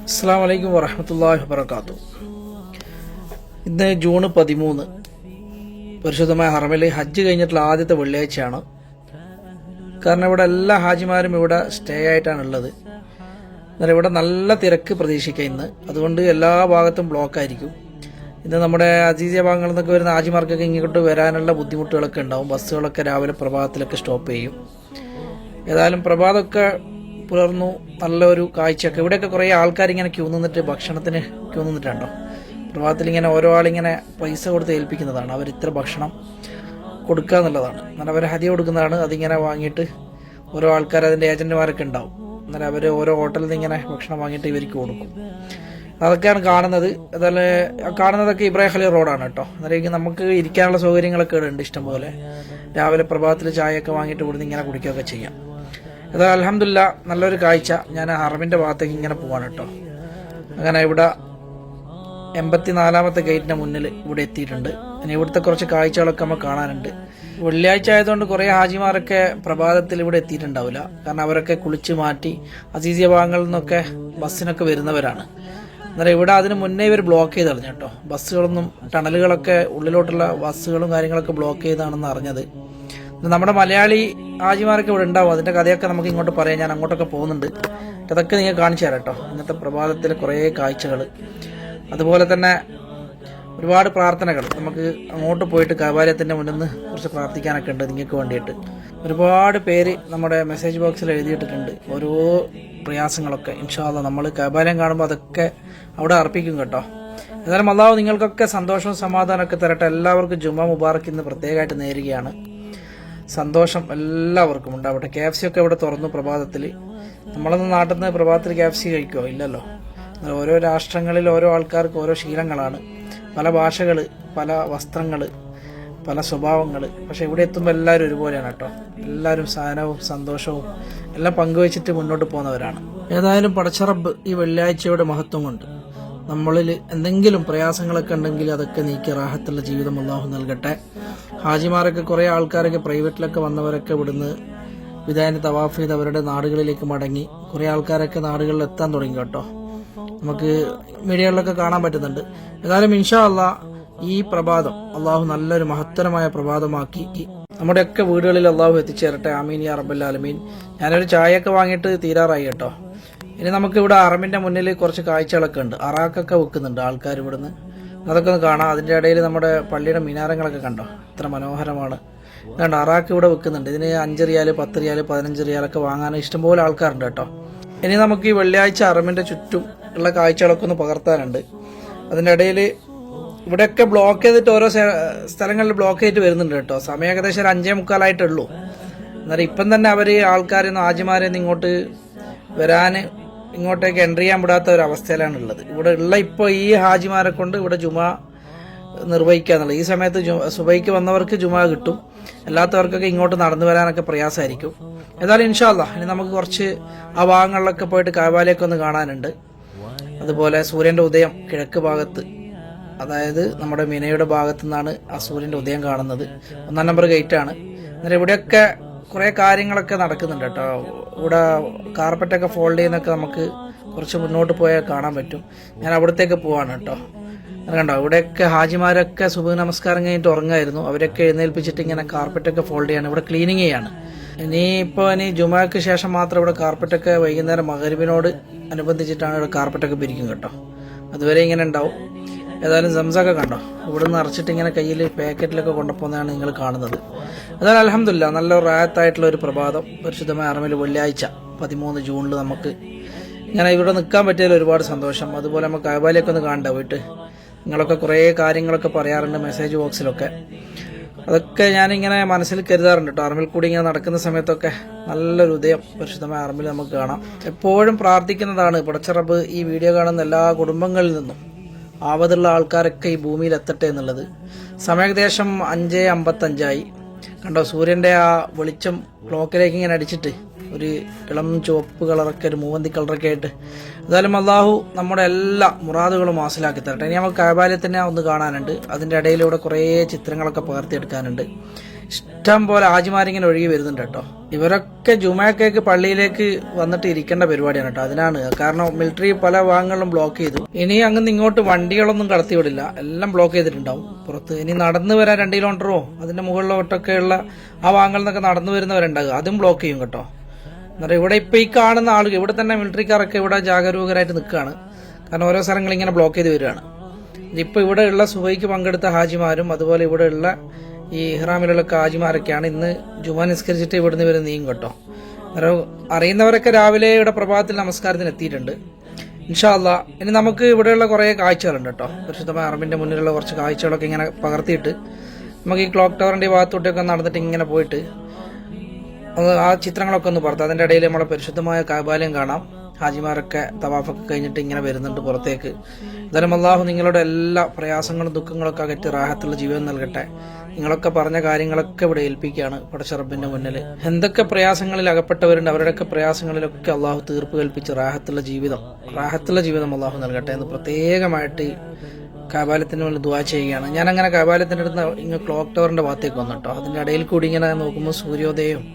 അസ്സാം വലൈക്കും വറഹമത്തല്ലാഹി വബർക്കാത്തു ഇന്ന് ജൂൺ പതിമൂന്ന്. പരിശുദ്ധമായ ഹറമിൽ ഹജ്ജ് കഴിഞ്ഞിട്ടുള്ള ആദ്യത്തെ വെള്ളിയാഴ്ചയാണ്. കാരണം ഇവിടെ എല്ലാ ഹാജിമാരും ഇവിടെ സ്റ്റേ ആയിട്ടാണ് ഉള്ളത്. എന്നാൽ ഇവിടെ നല്ല തിരക്ക് പ്രതീക്ഷിക്കാം ഇന്ന്. അതുകൊണ്ട് എല്ലാ ഭാഗത്തും ബ്ലോക്ക് ആയിരിക്കും. ഇന്ന് നമ്മുടെ അജീസിയ ഭാഗങ്ങളിൽ നിന്നൊക്കെ വരുന്ന ഹാജിമാർക്കൊക്കെ ഇങ്ങോട്ട് വരാനുള്ള ബുദ്ധിമുട്ടുകളൊക്കെ ഉണ്ടാവും. ബസ്സുകളൊക്കെ രാവിലെ പ്രഭാതത്തിലൊക്കെ സ്റ്റോപ്പ് ചെയ്യും. ഏതായാലും പ്രഭാതമൊക്കെ പുലർന്നു. നല്ലൊരു കാഴ്ചയൊക്കെ. ഇവിടെയൊക്കെ കുറേ ആൾക്കാർ ഇങ്ങനെ ക്യൂ നിന്നിട്ട് ഭക്ഷണത്തിന് ക്യൂ നിന്നിട്ടുണ്ടോ? പ്രഭാതത്തിൽ ഇങ്ങനെ ഓരോ ആളിങ്ങനെ പൈസ കൊടുത്ത് ഏൽപ്പിക്കുന്നതാണ്. അവർ ഇത്ര ഭക്ഷണം കൊടുക്കുക എന്നുള്ളതാണ്. എന്നാൽ അവർ ഹതി കൊടുക്കുന്നതാണ്. അതിങ്ങനെ വാങ്ങിയിട്ട് ഓരോ ആൾക്കാർ അതിന്റെ ഏജന്റുമാരൊക്കെ ഉണ്ടാവും. എന്നാൽ അവർ ഓരോ ഹോട്ടലിൽ നിന്ന് ഇങ്ങനെ ഭക്ഷണം വാങ്ങിയിട്ട് ഇവർക്ക് കൊടുക്കും. അതൊക്കെയാണ് കാണുന്നത്. അതുപോലെ കാണുന്നതൊക്കെ ഇബ്രാഹിം അലി റോഡാണ് കേട്ടോ. അന്നേരം നമുക്ക് ഇരിക്കാനുള്ള സൗകര്യങ്ങളൊക്കെ ഉണ്ട് ഇഷ്ടംപോലെ. രാവിലെ പ്രഭാതത്തിൽ ചായയൊക്കെ വാങ്ങിയിട്ട് ഇവിടുന്ന് ഇങ്ങനെ കുടിക്കുകയൊക്കെ ചെയ്യാം. അത് അലഹമില്ല നല്ലൊരു കാഴ്ച. ഞാൻ ഹറമിന്റെ ഭാഗത്തേക്ക് ഇങ്ങനെ പോവാണ് കേട്ടോ. അങ്ങനെ ഇവിടെ എൺപത്തിനാലാമത്തെ ഗേറ്റിന്റെ മുന്നിൽ ഇവിടെ എത്തിയിട്ടുണ്ട്. ഇനി ഇവിടുത്തെ കുറച്ച് കാഴ്ചകളൊക്കെ നമ്മൾ കാണാനുണ്ട്. വെള്ളിയാഴ്ച ആയതുകൊണ്ട് കുറേ ഹാജിമാരൊക്കെ പ്രഭാതത്തിൽ ഇവിടെ എത്തിയിട്ടുണ്ടാവില്ല. കാരണം അവരൊക്കെ കുളിച്ച് മാറ്റി അസീസിയ ഭാഗങ്ങളിൽ നിന്നൊക്കെ ബസ്സിനൊക്കെ വരുന്നവരാണ്. അന്നേരം ഇവിടെ അതിന് മുന്നേ ഇവർ ബ്ലോക്ക് ചെയ്ത് അറിഞ്ഞു കേട്ടോ. ബസ്സുകളൊന്നും ടണലുകളൊക്കെ ഉള്ളിലോട്ടുള്ള ബസ്സുകളും കാര്യങ്ങളൊക്കെ ബ്ലോക്ക് ചെയ്താണെന്ന് അറിഞ്ഞത്. നമ്മുടെ മലയാളി ആജിമാരൊക്കെ ഇവിടെ ഉണ്ടാവും. അതിന്റെ കഥയൊക്കെ നമുക്ക് ഇങ്ങോട്ട് പറയാം. ഞാൻ അങ്ങോട്ടൊക്കെ പോകുന്നുണ്ട്. അതൊക്കെ നിങ്ങൾ കാണിച്ചു തരാം കേട്ടോ. ഇന്നത്തെ പ്രഭാതത്തിലെ കുറേ കാഴ്ചകൾ. അതുപോലെ തന്നെ ഒരുപാട് പ്രാർത്ഥനകൾ. നമുക്ക് അങ്ങോട്ട് പോയിട്ട് കൈവാലയത്തിന്റെ മുന്നിൽ നിന്ന് കുറച്ച് പ്രാർത്ഥിക്കാനൊക്കെ ഉണ്ട് നിങ്ങൾക്ക് വേണ്ടിയിട്ട്. ഒരുപാട് പേര് നമ്മുടെ മെസ്സേജ് ബോക്സിൽ എഴുതിയിട്ടിട്ടുണ്ട്. ഓരോ പ്രയാസങ്ങളൊക്കെ. ഇൻഷാല്ല നമ്മൾ കൈവാലയം കാണുമ്പോൾ അതൊക്കെ അവിടെ അർപ്പിക്കും കേട്ടോ. എന്നാലും അള്ളാഹു നിങ്ങൾക്കൊക്കെ സന്തോഷവും സമാധാനമൊക്കെ തരട്ടെ. എല്ലാവർക്കും ജുമാ മുബാറക്ക് ഇന്ന് പ്രത്യേകമായിട്ട് നേരുകയാണ്. സന്തോഷം എല്ലാവർക്കും ഉണ്ടാവട്ടെ. കെ എഫ് സി ഒക്കെ ഇവിടെ തുറന്നു പ്രഭാതത്തിൽ നമ്മളൊന്നും നാട്ടിൽ നിന്ന് പ്രഭാതത്തിൽ കെ എഫ് സി കഴിക്കുമോ ഇല്ലല്ലോ ഓരോ രാഷ്ട്രങ്ങളിൽ ഓരോ ആൾക്കാർക്ക് ഓരോ ശീലങ്ങളാണ്. പല ഭാഷകൾ പല വസ്ത്രങ്ങൾ പല സ്വഭാവങ്ങൾ പക്ഷെ ഇവിടെ എത്തുമ്പോൾ എല്ലാവരും ഒരുപോലെയാണ് കേട്ടോ. എല്ലാവരും സഹനവും സന്തോഷവും എല്ലാം പങ്കുവച്ചിട്ട് മുന്നോട്ട് പോകുന്നവരാണ്. ഏതായാലും പടച്ചറബ് ഈ വെള്ളിയാഴ്ചയുടെ മഹത്വം കൊണ്ട് നമ്മളിൽ എന്തെങ്കിലും പ്രയാസങ്ങളൊക്കെ ഉണ്ടെങ്കിൽ അതൊക്കെ നീക്കി റാഹത്തുള്ള ജീവിതം അള്ളാഹു നൽകട്ടെ. ഹാജിമാരൊക്കെ കുറേ ആൾക്കാരൊക്കെ പ്രൈവറ്റിലൊക്കെ വന്നവരൊക്കെ ഇവിടുന്ന് വിദായന തവാഫ് ചെയ്ത് അവരുടെ നാടുകളിലേക്ക് മടങ്ങി. കുറേ ആൾക്കാരൊക്കെ നാടുകളിൽ എത്താൻ തുടങ്ങി കേട്ടോ. നമുക്ക് മീഡിയകളിലൊക്കെ കാണാൻ പറ്റുന്നുണ്ട്. ഏതായാലും ഇൻഷാ അള്ളാ ഈ പ്രഭാതം അള്ളാഹു നല്ലൊരു മഹത്തരമായ പ്രഭാതമാക്കി. നമ്മുടെയൊക്കെ വീടുകളിൽ അള്ളാഹു എത്തിച്ചേരട്ടെ. ആമീൻ യാ റബ്ബൽ ആലമീൻ. ഞാനൊരു ചായയൊക്കെ വാങ്ങിയിട്ട് തീരാറായി കേട്ടോ. ഇനി നമുക്ക് ഇവിടെ അറമിന്റെ മുന്നിൽ കുറച്ച് കാഴ്ചകളൊക്കെ ഉണ്ട്. അറാക്കൊക്കെ വെക്കുന്നുണ്ട് ആൾക്കാർ ഇവിടുന്ന്. അതൊക്കെ ഒന്ന് കാണാം. അതിന്റെ ഇടയിൽ നമ്മുടെ പള്ളിയുടെ മിനാരങ്ങളൊക്കെ കണ്ടോ? ഇത്ര മനോഹരമാണ്. കണ്ടോ അറാക്ക് ഇവിടെ വെക്കുന്നുണ്ട്. ഇതിന് അഞ്ച് റിയാൽ പത്ത് റിയാൽ പതിനഞ്ച് റിയാലൊക്കെ വാങ്ങാൻ ഇഷ്ടംപോലെ ആൾക്കാരുണ്ട് കേട്ടോ. ഇനി നമുക്ക് ഈ വെള്ളിയാഴ്ച അറമിന്റെ ചുറ്റും ഉള്ള കാഴ്ചകളൊക്കെ ഒന്ന് പകർത്താനുണ്ട്. അതിന്റെ ഇടയിൽ ഇവിടെയൊക്കെ ബ്ലോക്ക് ചെയ്തിട്ട് ഓരോ സ്ഥലങ്ങളിൽ ബ്ലോക്ക് ചെയ്തിട്ട് വരുന്നുണ്ട് കേട്ടോ. സമയം ഏകദേശം ഒരു അഞ്ചേ മുക്കാലായിട്ടുള്ളൂ എന്നാലും ഇപ്പം തന്നെ അവർ ആൾക്കാരെന്നും ആജിമാരെയൊന്നും ഇങ്ങോട്ട് വരാൻ ഇങ്ങോട്ടേക്ക് എൻട്രി ചെയ്യാൻ വിടാത്ത ഒരു അവസ്ഥയിലാണ് ഉള്ളത് ഇവിടെ ഉള്ള ഇപ്പോൾ ഈ ഹാജിമാരെ കൊണ്ട് ഇവിടെ ജുമ നിർവഹിക്കുക എന്നുള്ളത്. ഈ സമയത്ത് സുബൈക്ക് വന്നവർക്ക് ജുമ കിട്ടും. അല്ലാത്തവർക്കൊക്കെ ഇങ്ങോട്ട് നടന്നു വരാനൊക്കെ പ്രയാസമായിരിക്കും. ഏതായാലും ഇൻഷാല്ല ഇനി നമുക്ക് കുറച്ച് ആ ഭാഗങ്ങളിലൊക്കെ പോയിട്ട് കാവാലയൊക്കെ ഒന്ന് കാണാനുണ്ട്. അതുപോലെ സൂര്യന്റെ ഉദയം കിഴക്ക് ഭാഗത്ത് അതായത് നമ്മുടെ മിനയുടെ ഭാഗത്തു നിന്നാണ് ആ സൂര്യന്റെ ഉദയം കാണുന്നത്. ഒന്നാം നമ്പർ ഗേറ്റാണ്. എന്നാൽ ഇവിടെയൊക്കെ കുറെ കാര്യങ്ങളൊക്കെ നടക്കുന്നുണ്ട് കേട്ടോ. ഇവിടെ കാർപ്പറ്റൊക്കെ ഫോൾഡ് ചെയ്യുന്നൊക്കെ നമുക്ക് കുറച്ച് മുന്നോട്ട് പോയാൽ കാണാൻ പറ്റും. ഞാൻ അവിടത്തേക്ക് പോവാണ് കേട്ടോ. കണ്ടോ? ഇവിടെയൊക്കെ ഹാജിമാരൊക്കെ സുബ നമസ്കാരം കഴിഞ്ഞിട്ട് ഉറങ്ങായിരുന്നു. അവരൊക്കെ എഴുന്നേൽപ്പിച്ചിട്ട് ഇങ്ങനെ കാർപ്പറ്റൊക്കെ ഫോൾഡ് ചെയ്യാണ്. ഇവിടെ ക്ലീനിങ് ചെയ്യാണ്. ഇനി ഇപ്പോൾ ഇനി ജുമാക്ക് ശേഷം മാത്രം ഇവിടെ കാർപ്പറ്റൊക്കെ വൈകുന്നേരം മകരുവിനോട് അനുബന്ധിച്ചിട്ടാണ് ഇവിടെ കാർപ്പറ്റൊക്കെ പിരിക്കും കേട്ടോ. അതുവരെ ഇങ്ങനെ ഉണ്ടാവും. ഏതായാലും സംസൊക്കെ കണ്ടോ? ഇവിടെ നിന്ന് അറച്ചിട്ട് ഇങ്ങനെ കയ്യിൽ പാക്കറ്റിലൊക്കെ കൊണ്ടുപോകുന്നതാണ് നിങ്ങൾ കാണുന്നത്. അതായത് അലഹമില്ല നല്ല റായത്തായിട്ടുള്ള ഒരു പ്രഭാതം. പരിശുദ്ധമായ അറമിൽ വെള്ളിയാഴ്ച പതിമൂന്ന് ജൂണിൽ നമുക്ക് ഇങ്ങനെ ഇവിടെ നിൽക്കാൻ പറ്റിയതിൽ ഒരുപാട് സന്തോഷം. അതുപോലെ നമുക്ക് കൈബാലിയൊക്കെ ഒന്ന് കാണണ്ട പോയിട്ട് നിങ്ങളൊക്കെ കുറേ കാര്യങ്ങളൊക്കെ പറയാറുണ്ട് മെസ്സേജ് ബോക്സിലൊക്കെ. അതൊക്കെ ഞാനിങ്ങനെ മനസ്സിൽ കരുതാറുണ്ട് കേട്ടോ. അറമിൽ കൂടി ഇങ്ങനെ നടക്കുന്ന സമയത്തൊക്കെ നല്ലൊരു ഉദയം പരിശുദ്ധമായ അറമിൽ നമുക്ക് കാണാം. എപ്പോഴും പ്രാർത്ഥിക്കുന്നതാണ് പടച്ചറബ് ഈ വീഡിയോ കാണുന്ന എല്ലാ കുടുംബങ്ങളിൽ നിന്നും ആവതുള്ള ആൾക്കാരൊക്കെ ഈ ഭൂമിയിൽ എത്തട്ടെ എന്നുള്ളത്. സമയം ഏകദേശം അഞ്ച് അമ്പത്തഞ്ചായി. കണ്ടോ സൂര്യന്റെ ആ വെളിച്ചം ക്ലോക്കിലേക്ക് ഇങ്ങനെ അടിച്ചിട്ട് ഒരു ഇളം ചുവപ്പ് കളറൊക്കെ ഒരു മൂവന്തി കളറൊക്കെ ആയിട്ട്. എന്തായാലും അള്ളാഹു നമ്മുടെ എല്ലാ മുറാദുകളും മാസിലാക്കി തരട്ടെ. ഇനി നമുക്ക് കാബാലയത്തിനെ ഒന്ന് കാണാനുണ്ട്. അതിന്റെ ഇടയിലൂടെ കുറേ ചിത്രങ്ങളൊക്കെ പകർത്തിയെടുക്കാനുണ്ട്. ഇഷ്ടം പോലെ ആജിമാരിങ്ങനെ ഒഴുകി വരുന്നുണ്ട് കേട്ടോ. ഇവരൊക്കെ ജുമാക്കേക്ക് പള്ളിയിലേക്ക് വന്നിട്ട് ഇരിക്കേണ്ട പരിപാടിയാണ് കേട്ടോ. അതിനാണ്. കാരണം മിലിറ്ററി പല ഭാഗങ്ങളിലും ബ്ലോക്ക് ചെയ്തു. ഇനി അങ്ങ് ഇങ്ങോട്ട് വണ്ടികളൊന്നും കടത്തിവിടില്ല എല്ലാം ബ്ലോക്ക് ചെയ്തിട്ടുണ്ടാവും. പുറത്ത് ഇനി നടന്നു വരാൻ രണ്ട് കിലോമീറ്ററോ അതിന്റെ മുകളിലോട്ടൊക്കെയുള്ള ആ ഭാഗങ്ങളിൽ നിന്നൊക്കെ നടന്നു വരുന്നവരുണ്ടാകും അതും ബ്ലോക്ക് ചെയ്യും കേട്ടോ. എന്നിട്ട് ഇവിടെ ഇപ്പൊ ഈ കാണുന്ന ആളുകൾ ഇവിടെ തന്നെ മിലിറ്ററിക്കാരൊക്കെ ഇവിടെ ജാഗരൂകരായിട്ട് നിൽക്കുകയാണ്. കാരണം ഓരോ സ്ഥലങ്ങൾ ഇങ്ങനെ ബ്ലോക്ക് ചെയ്ത് വരികയാണ്. ഇപ്പൊ ഇവിടെ ഉള്ള സുബൈക്ക് പങ്കെടുത്ത ഹാജിമാരും അതുപോലെ ഇവിടെ ഉള്ള ഈ ഇഹ്റാമിലുള്ള കാജിമാരൊക്കെയാണ് ഇന്ന് ജുമാ നിസ്കരിച്ചിട്ട് ഇവിടുന്ന് ഇവർ നീങ്ങും കേട്ടോ. അറിയുന്നവരൊക്കെ രാവിലെ ഇവിടെ പ്രഭാതത്തിൽ നമസ്കാരത്തിന് എത്തിയിട്ടുണ്ട്. ഇൻഷാല്ല ഇനി നമുക്ക് ഇവിടെയുള്ള കുറേ കാഴ്ചകളുണ്ട് കേട്ടോ. പരിശുദ്ധമായ അറബിന്റെ മുന്നിലുള്ള കുറച്ച് കാഴ്ചകളൊക്കെ ഇങ്ങനെ പകർത്തിയിട്ട് നമുക്ക് ഈ ക്ലോക്ക് ടവറിന്റെ ഈ ഭാഗത്തോട്ടൊക്കെ നടന്നിട്ട് ഇങ്ങനെ പോയിട്ട് ആ ചിത്രങ്ങളൊക്കെ ഒന്ന് പുറത്ത് അതിന്റെ ഇടയിൽ നമ്മുടെ പരിശുദ്ധമായ കാബാലയം കാണാം. ഹാജിമാരൊക്കെ തവാഫൊക്കെ കഴിഞ്ഞിട്ട് ഇങ്ങനെ വരുന്നുണ്ട് പുറത്തേക്ക്. എന്തായാലും അള്ളാഹു നിങ്ങളുടെ എല്ലാ പ്രയാസങ്ങളും ദുഃഖങ്ങളൊക്കെ അകറ്റി റാഹത്തുള്ള ജീവിതം നൽകട്ടെ. നിങ്ങളൊക്കെ പറഞ്ഞ കാര്യങ്ങളൊക്കെ ഇവിടെ ഏൽപ്പിക്കുകയാണ് പടച്ചറബിന്റെ മുന്നിൽ എന്തൊക്കെ പ്രയാസങ്ങളിൽ അകപ്പെട്ടവരുണ്ട് അവരുടെയൊക്കെ പ്രയാസങ്ങളിലൊക്കെ അള്ളാഹു തീർപ്പ് കൽപ്പിച്ച് റാഹത്തുള്ള ജീവിതം റാഹത്തുള്ള ജീവിതം അള്ളാഹു നൽകട്ടെ എന്ന് പ്രത്യേകമായിട്ട് കാബാലത്തിന് വേണ്ടി ദുവാ ചെയ്യുകയാണ്. ഞാൻ അങ്ങനെ കാബാലത്തിന്റെ അടുത്ത് ഇങ്ങനെ ക്ലോക്ക് ടവറിന്റെ ഭാഗത്തേക്ക് വന്നു കേട്ടോ. അതിന്റെ ഇടയിൽ കൂടി ഇങ്ങനെ നോക്കുമ്പോൾ സൂര്യോദയവും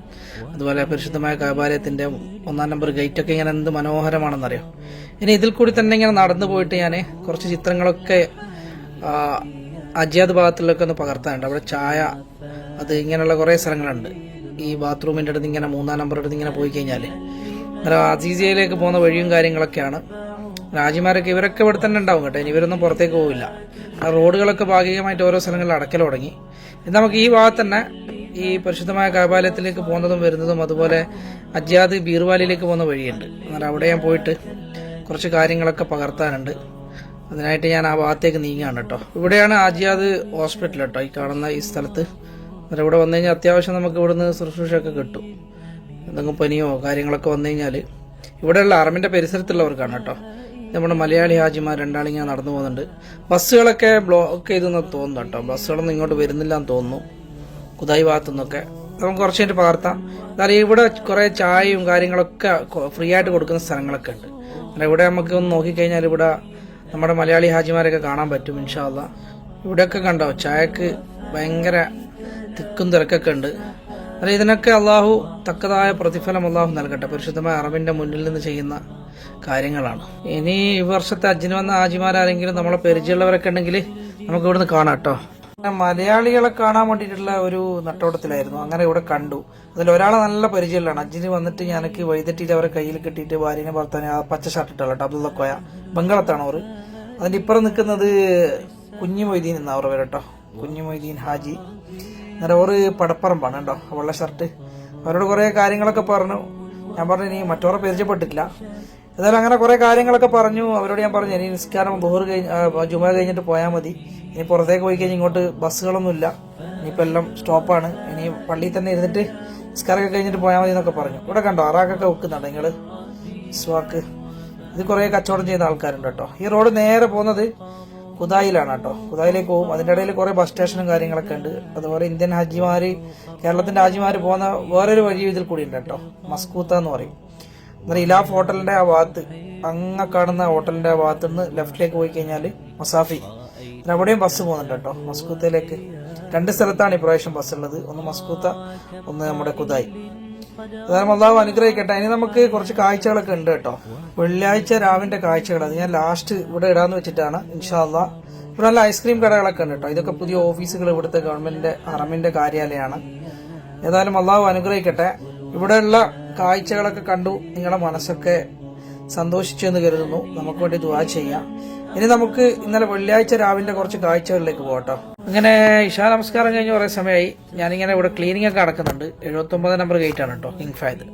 അതുപോലെ പരിശുദ്ധമായ കാബാലയത്തിന്റെ ഒന്നാം നമ്പർ ഗേറ്റ് ഒക്കെ ഇങ്ങനെ എന്ത് മനോഹരമാണെന്നറിയോ? ഇനി ഇതിൽ കൂടി തന്നെ ഇങ്ങനെ നടന്നു പോയിട്ട് ഞാൻ കുറച്ച് ചിത്രങ്ങളൊക്കെ അജിയാദ് ഭാഗത്തിലൊക്കെ ഒന്ന് പകർത്താനുണ്ട്. അവിടെ ചായ അത് ഇങ്ങനെയുള്ള കുറേ സ്ഥലങ്ങളുണ്ട്. ഈ ബാത്റൂമിന്റെ അടുത്ത് ഇങ്ങനെ മൂന്നാം നമ്പർ അടുത്ത് ഇങ്ങനെ പോയി കഴിഞ്ഞാൽ അന്നേരം അസീസിയയിലേക്ക് പോകുന്ന വഴിയും കാര്യങ്ങളൊക്കെയാണ്. രാജിമാരൊക്കെ ഇവരൊക്കെ ഇവിടെ തന്നെ ഉണ്ടാവും കേട്ടോ. ഇനി ഇവരൊന്നും പുറത്തേക്ക് പോവില്ല. റോഡുകളൊക്കെ ഭാഗികമായിട്ട് ഓരോ സ്ഥലങ്ങളിൽ അടക്കൽ തുടങ്ങി. നമുക്ക് ഈ ഭാഗത്ത് തന്നെ ഈ പരിശുദ്ധമായ കാബാലയത്തിലേക്ക് പോകുന്നതും വരുന്നതും അതുപോലെ അജ്യാദ് ബീർവാലിയിലേക്ക് പോകുന്ന വഴിയുണ്ട്. എന്നാൽ അവിടെ ഞാൻ പോയിട്ട് കുറച്ച് കാര്യങ്ങളൊക്കെ പകർത്താനുണ്ട്. അതിനായിട്ട് ഞാൻ ആ ഭാഗത്തേക്ക് നീങ്ങാണ് കേട്ടോ. ഇവിടെയാണ് അജ്യാദ് ഹോസ്പിറ്റൽ കേട്ടോ ഈ കാണുന്ന ഈ സ്ഥലത്ത്. അന്നേരം ഇവിടെ വന്നു കഴിഞ്ഞാൽ അത്യാവശ്യം നമുക്ക് ഇവിടുന്ന് ശുശ്രൂഷയൊക്കെ കിട്ടും. എന്തെങ്കിലും പനിയോ കാര്യങ്ങളൊക്കെ വന്നു കഴിഞ്ഞാൽ ഇവിടെയുള്ള അറമിന്റെ പരിസരത്തുള്ളവർക്കാണ് കേട്ടോ. നമ്മുടെ മലയാളി ഹാജിമാർ രണ്ടാളിങ്ങനെ നടന്നു പോകുന്നുണ്ട്. ബസ്സുകളൊക്കെ ബ്ലോക്ക് ചെയ്തെന്ന് തോന്നുന്നു കേട്ടോ. ബസ്സുകളൊന്നും ഇങ്ങോട്ട് വരുന്നില്ല എന്ന് തോന്നുന്നു. കുതായി ഭാഗത്തു നിന്നൊക്കെ നമുക്ക് കുറച്ച് കഴിഞ്ഞിട്ട് പകർത്താം. എന്നാലും ഇവിടെ കുറേ ചായയും കാര്യങ്ങളൊക്കെ ഫ്രീ ആയിട്ട് കൊടുക്കുന്ന സ്ഥലങ്ങളൊക്കെ ഉണ്ട്. അല്ല ഇവിടെ നമുക്ക് ഒന്ന് നോക്കിക്കഴിഞ്ഞാൽ ഇവിടെ നമ്മുടെ മലയാളി ഹാജിമാരൊക്കെ കാണാൻ പറ്റും ഇൻഷാല്ല ഇവിടെയൊക്കെ കണ്ടോ? ചായക്ക് ഭയങ്കര തിക്കും തിരക്കൊക്കെ ഉണ്ട്. അല്ല ഇതിനൊക്കെ അള്ളാഹു തക്കതായ പ്രതിഫലം അള്ളാഹു നൽകട്ടെ. പരിശുദ്ധമായ അറബിന്റെ മുന്നിൽ നിന്ന് ചെയ്യുന്ന കാര്യങ്ങളാണ്. ഇനി ഈ വർഷത്തെ അജ്ജിന് വന്ന ആജിമാരാരെങ്കിലും നമ്മളെ പരിചയമുള്ളവരൊക്കെ ഉണ്ടെങ്കിൽ നമുക്ക് ഇവിടുന്ന് കാണാം കേട്ടോ. മലയാളികളെ കാണാൻ വേണ്ടിയിട്ടുള്ള ഒരു നട്ടോട്ടത്തിലായിരുന്നു. അങ്ങനെ ഇവിടെ കണ്ടു. അതിൽ ഒരാളെ നല്ല പരിചയമുള്ളതാണ്. അജ്ജിന് വന്നിട്ട് ഞാനൊക്കെ വൈതെറ്റിയിട്ട് അവരെ കയ്യിൽ കിട്ടിയിട്ട് ഭാര്യനെ ഭർത്താനെ ആ പച്ച ഷർട്ട് കേട്ടോ. അബ്ദുള്ള കോയ. ബംഗളത്താണ് അവർ അതിന്റെ ഇപ്പുറം നിൽക്കുന്നത് കുഞ്ഞു മൊയ്തീൻ എന്നാ അവർ കേട്ടോ. കുഞ്ഞു മൊയ്തീൻ ഹാജി. അന്നേരം ഒരു പടപ്പറമ്പാണ് കേട്ടോ. വെള്ള ഷർട്ട് അവരോട് കുറേ കാര്യങ്ങളൊക്കെ പറഞ്ഞു. ഞാൻ പറഞ്ഞു ഇനി മറ്റവരെ പരിചയപ്പെട്ടിട്ടില്ല. ഏതായാലും അങ്ങനെ കുറേ കാര്യങ്ങളൊക്കെ പറഞ്ഞു. അവരോട് ഞാൻ പറഞ്ഞു ഇനി നിസ്കാരം ബോർ കഴിഞ്ഞ് ജുമ കഴിഞ്ഞിട്ട് പോയാൽ മതി. ഇനി പുറത്തേക്ക് പോയി കഴിഞ്ഞ് ഇങ്ങോട്ട് ബസ്സുകളൊന്നും ഇല്ല ഇനിയിപ്പോൾ എല്ലാം സ്റ്റോപ്പാണ്. ഇനി പള്ളിയിൽ തന്നെ ഇരുന്നിട്ട് നിസ്കാരമൊക്കെ കഴിഞ്ഞിട്ട് പോയാൽ മതി എന്നൊക്കെ പറഞ്ഞു. ഇവിടെ കണ്ടോ അറാക്കൊക്കെ വെക്കുന്നുണ്ട് നിങ്ങൾ സ്വാക്ക് ഇത് കുറേ കച്ചവടം ചെയ്യുന്ന ആൾക്കാരുണ്ട് കേട്ടോ. ഈ റോഡ് നേരെ പോകുന്നത് കുതായിലാണ് കേട്ടോ. കുതായിലേക്ക് പോകും. അതിന്റെ ഇടയിൽ കുറേ ബസ് സ്റ്റേഷനും കാര്യങ്ങളൊക്കെ ഉണ്ട്. അതുപോലെ ഇന്ത്യൻ ഹാജിമാർ കേരളത്തിന്റെ ഹാജിമാർ പോകുന്ന വേറൊരു വഴി ഇതിൽ കൂടി ഉണ്ട് കേട്ടോ. മസ്കൂത്ത എന്ന് പറയും. ഇലാഫ് ഹോട്ടലിന്റെ ആ ഭാഗത്ത് അങ്ങ കാണുന്ന ഹോട്ടലിന്റെ ആ ഭാഗത്ത് നിന്ന് ലെഫ്റ്റിലേക്ക് പോയി കഴിഞ്ഞാൽ മസാഫി. അവിടെയും ബസ് പോകുന്നുണ്ട് കേട്ടോ. മസ്കൂത്തയിലേക്ക് രണ്ട് സ്ഥലത്താണ് ഇപ്രാവശ്യം ബസ് ഉള്ളത്. ഒന്ന് മസ്കൂത്ത ഒന്ന് നമ്മുടെ കുതായി. അതായത് അള്ളാഹു അനുഗ്രഹിക്കട്ടെ. ഇനി നമുക്ക് കുറച്ച് കാഴ്ചകളൊക്കെ ഉണ്ട് കേട്ടോ. വെള്ളിയാഴ്ച രാവിന്റെ കാഴ്ചകൾ. അത് ഞാൻ ലാസ്റ്റ് ഇവിടെ ഇടാന്ന് വെച്ചിട്ടാണ് ഇൻഷാല്ല ഇവിടെ നല്ല ഐസ്ക്രീം കടകളൊക്കെ ഉണ്ട് കേട്ടോ. ഇതൊക്കെ പുതിയ ഓഫീസുകൾ ഇവിടുത്തെ ഗവൺമെന്റിന്റെ അറമിന്റെ കാര്യാലയമാണ് ഏതായാലും അള്ളാഹു അനുഗ്രഹിക്കട്ടെ. ഇവിടെയുള്ള കാഴ്ചകളൊക്കെ കണ്ടു. നിങ്ങളുടെ മനസ്സൊക്കെ സന്തോഷിച്ചു എന്ന് കരുതുന്നു. നമുക്ക് വേണ്ടി ദുവാ ചെയ്യാം. ഇനി നമുക്ക് ഇന്നലെ വെള്ളിയാഴ്ച രാവിലെ കുറച്ച് കാഴ്ചകളിലേക്ക് പോകട്ടോ അങ്ങനെ ഇഷാ നമസ്കാരം കഴിഞ്ഞ് കുറേ സമയമായി. ഞാനിങ്ങനെ ഇവിടെ ക്ലീനിങ് ഒക്കെ നടക്കുന്നുണ്ട്. എഴുപത്തി ഒമ്പത് നമ്പർ ഗേറ്റ് ആണ് കേട്ടോ കിങ് ഫായത്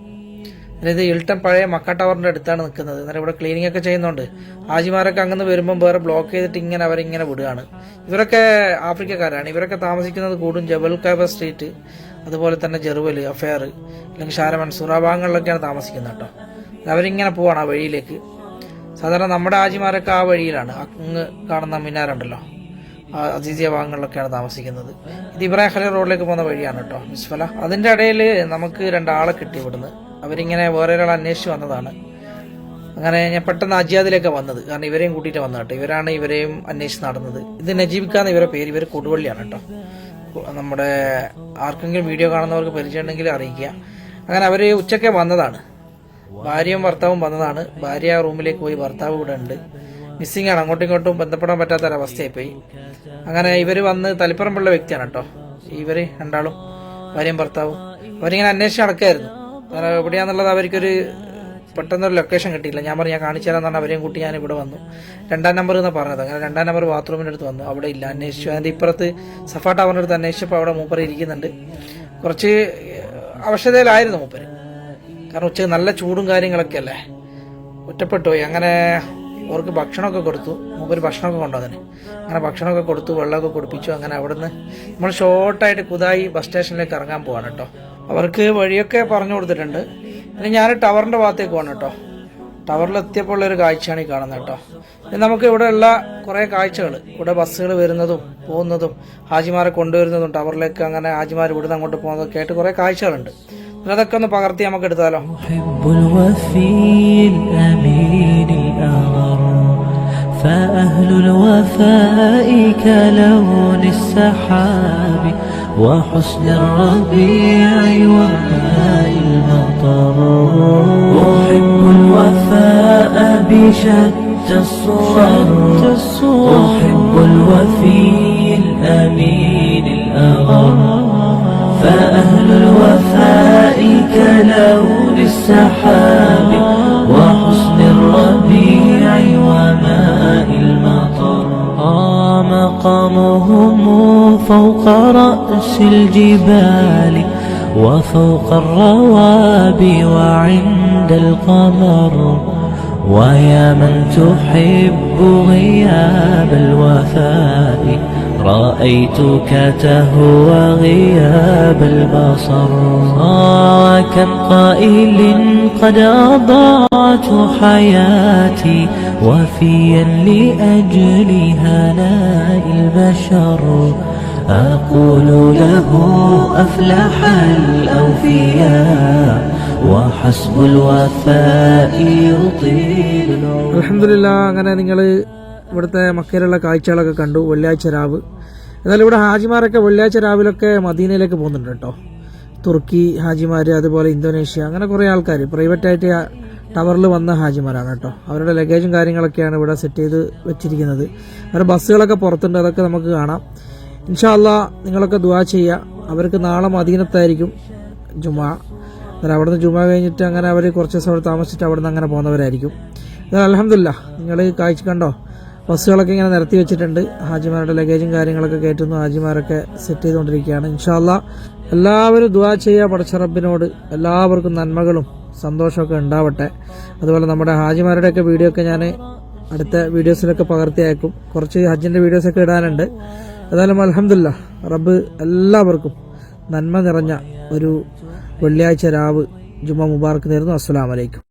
ഇത് ഇൽട്ടൺ പഴയ മക്ക ടവറിന്റെ അടുത്താണ് നിൽക്കുന്നത്. അന്നേരം ഇവിടെ ക്ലീനിങ് ഒക്കെ ചെയ്യുന്നുണ്ട്. ആജിമാരൊക്കെ അങ്ങനെ വരുമ്പോൾ വേറെ ബ്ലോക്ക് ചെയ്തിട്ട് ഇങ്ങനെ അവരിങ്ങനെ വിടുകയാണ്. ഇവരൊക്കെ ആഫ്രിക്കക്കാരാണ്. ഇവരൊക്കെ താമസിക്കുന്നത് കൂടും ജബൽ കാബ സ്ട്രീറ്റ് അതുപോലെ തന്നെ ജെറുവൽ അഫയർ അല്ലെങ്കിൽ ഷാര മൻസൂർ ഭാഗങ്ങളിലൊക്കെയാണ് താമസിക്കുന്നത് കേട്ടോ. അവരിങ്ങനെ പോവാണ് ആ വഴിയിലേക്ക്. സാധാരണ നമ്മുടെ ആജിമാരൊക്കെ ആ വഴിയിലാണ്. അങ്ങ് കാണുന്ന മിനാറുണ്ടല്ലോ അസീസിയ ഭാഗങ്ങളിലൊക്കെയാണ് താമസിക്കുന്നത്. ഇത് ഇബ്രാഹിം റോഡിലേക്ക് പോകുന്ന വഴിയാണ് കേട്ടോ മിസ്ഫല. അതിന്റെ ഇടയിൽ നമുക്ക് രണ്ടാളെ കിട്ടി ഇവിടുന്ന്. അവരിങ്ങനെ വേറെ ഒരാൾ അന്വേഷിച്ച് വന്നതാണ്. അങ്ങനെ ഞാൻ പെട്ടെന്ന് അജിയാദിലേക്ക് വന്നത്. കാരണം ഇവരെയും കൂട്ടിയിട്ട് വന്നത് ഇവരാണ് ഇവരെയും അന്വേഷിച്ച് നടന്നത്. ഇത് നജീബിക്കാന്ന് ഇവരെ പേര് ഇവർ കൊടുവള്ളിയാണ് കേട്ടോ. നമ്മുടെ ആർക്കെങ്കിലും വീഡിയോ കാണുന്നവർക്ക് പരിചയമുണ്ടെങ്കിൽ അറിയിക്കുക. അങ്ങനെ അവർ ഉച്ചയ്ക്ക് വന്നതാണ്. ഭാര്യയും ഭർത്താവും വന്നതാണ്. ഭാര്യ റൂമിലേക്ക് പോയി ഭർത്താവ് ഇവിടെ ഉണ്ട്. മിസ്സിംഗ് ആണ്. അങ്ങോട്ടും ഇങ്ങോട്ടും ബന്ധപ്പെടാൻ പറ്റാത്ത ഒരവസ്ഥയായി പോയി അങ്ങനെ ഇവർ വന്ന് തലിപ്പറമ്പുള്ള വ്യക്തിയാണ് കേട്ടോ. ഇവർ രണ്ടാളും ഭാര്യയും ഭർത്താവും. അവരിങ്ങനെ അന്വേഷിച്ച് നടക്കായിരുന്നു എവിടെയാന്നുള്ളത് അവർക്കൊരു പെട്ടെന്നൊരു ലൊക്കേഷൻ കിട്ടിയില്ല. ഞാൻ പറഞ്ഞു ഞാൻ കാണിച്ചു തരാന്ന് പറഞ്ഞാൽ അവരെയും കൂട്ടി ഞാൻ ഇവിടെ വന്നു. രണ്ടാം നമ്പർ എന്ന് പറഞ്ഞത്. അങ്ങനെ രണ്ടാം നമ്പർ ബാത്റൂമിന്റെ അടുത്ത് വന്നു. അവിടെ ഇല്ല അന്വേഷിച്ചു. അതിന്റെ ഇപ്പുറത്ത് സഫ ടവറിന്റെ അടുത്ത് അന്വേഷിച്ചപ്പോൾ അവിടെ മൂപ്പർ ഇരിക്കുന്നുണ്ട്. കുറച്ച് അവശതയിലായിരുന്നു മൂപ്പർ കാരണം ഉച്ചയ്ക്ക് നല്ല ചൂടും കാര്യങ്ങളൊക്കെ അല്ലേ? ഒറ്റപ്പെട്ടു പോയി. അങ്ങനെ അവർക്ക് ഭക്ഷണമൊക്കെ കൊടുത്തു. മൂപ്പര് ഭക്ഷണമൊക്കെ കൊണ്ടുവന്നിന്. അങ്ങനെ ഭക്ഷണമൊക്കെ കൊടുത്തു വെള്ളമൊക്കെ കുടിപ്പിച്ചു. അങ്ങനെ അവിടുന്ന് നമ്മൾ ഷോർട്ടായിട്ട് കുതായി ബസ് സ്റ്റേഷനിലേക്ക് ഇറങ്ങാൻ പോവാണ് കേട്ടോ. അവർക്ക് വഴിയൊക്കെ പറഞ്ഞു കൊടുത്തിട്ടുണ്ട്. ഇനി ഞാൻ ടവറിൻ്റെ ഭാഗത്തേക്ക് പോകണം കേട്ടോ ടവറിൽ എത്തിയപ്പോൾ ഉള്ള ഒരു കാഴ്ചയാണ് ഈ കാണുന്നത് കേട്ടോ ഇനി നമുക്ക് ഇവിടെ ഉള്ള കുറേ കാഴ്ചകൾ ഇവിടെ ബസ്സുകൾ വരുന്നതും പോകുന്നതും ഹാജിമാരെ കൊണ്ടുവരുന്നതും ടവറിലേക്ക് അങ്ങനെ ഹാജിമാർ ഇവിടുന്ന് അങ്ങോട്ട് പോകുന്നതൊക്കെ ആയിട്ട് കുറേ കാഴ്ചകളുണ്ട് പിന്നെ അതൊക്കെ ഒന്ന് പകർത്തി നമുക്ക് എടുത്താലോ أحب الوفي الأمين الأغر فأهل الوفاء كلون السحاب وحسن الربيع بشتى الصور أحب الوفي الأمين الأغر فأهل الوفاء كلون السحاب وحسن الربيع وماء المطر. آه مقامهم فوق رأس الجبال وفوق الروابي وعند القمر. ويا من تحب غياب الوفاء رأيتك تهوى غياب البصر. آه كم قائل قد أضاعت حياتي وفيا لأجل هناء البشر. أقول له أفلح الأوفياء അലഹമില്ല അങ്ങനെ നിങ്ങൾ ഇവിടുത്തെ മക്കയിലുള്ള കാഴ്ചകളൊക്കെ കണ്ടു വെള്ളിയാഴ്ച രാവ്. എന്നാലും ഇവിടെ ഹാജിമാരൊക്കെ വെള്ളിയാഴ്ച രാവിലൊക്കെ മദീനയിലേക്ക് പോകുന്നുണ്ട് കേട്ടോ. തുർക്കി ഹാജിമാർ അതുപോലെ ഇന്തോനേഷ്യ അങ്ങനെ കുറേ ആൾക്കാർ പ്രൈവറ്റായിട്ട് ടവറിൽ വന്ന ഹാജിമാരാണ് കേട്ടോ. അവരുടെ ലഗേജും കാര്യങ്ങളൊക്കെയാണ് ഇവിടെ സെറ്റ് ചെയ്ത് വെച്ചിരിക്കുന്നത്. അവരുടെ ബസ്സുകളൊക്കെ പുറത്തുണ്ട് അതൊക്കെ നമുക്ക് കാണാം. ഇൻഷാല്ല നിങ്ങളൊക്കെ ദുവാ ചെയ്യുക. അവർക്ക് നാളെ മദീനത്തായിരിക്കും ജുമാ. അന്നേരം അവിടുന്ന് ജുമാ കഴിഞ്ഞിട്ട് അങ്ങനെ അവർ കുറച്ച് ദിവസം അവിടെ താമസിച്ചിട്ട് അവിടുന്ന് അങ്ങനെ പോകുന്നവരായിരിക്കും. അലഹമില്ല നിങ്ങൾ കാഴ്ച കണ്ടോ? ബസ്സുകളൊക്കെ ഇങ്ങനെ നിരത്തി വെച്ചിട്ടുണ്ട്. ഹാജിമാരുടെ ലഗേജും കാര്യങ്ങളൊക്കെ കയറ്റുന്നു. ഹാജിമാരൊക്കെ സെറ്റ് ചെയ്തുകൊണ്ടിരിക്കുകയാണ്. ഇൻഷാല്ല എല്ലാവരും ദുവാ ചെയ്യുക പടച്ചറബിനോട് എല്ലാവർക്കും നന്മകളും സന്തോഷമൊക്കെ ഉണ്ടാവട്ടെ. അതുപോലെ നമ്മുടെ ഹാജിമാരുടെ ഒക്കെ വീഡിയോ ഒക്കെ ഞാൻ അടുത്ത വീഡിയോസിലൊക്കെ പകർത്തി അയക്കും. കുറച്ച് ഹജ്ജിന്റെ വീഡിയോസൊക്കെ ഇടാനുണ്ട്. ഏതായാലും അലഹമില്ല റബ്ബ് എല്ലാവർക്കും നന്മ നിറഞ്ഞ ഒരു വെള്ളിയാഴ്ച രാവ് ജുമ മുബാർക്ക് നേരുന്നു. അസ്സലാമലൈക്കും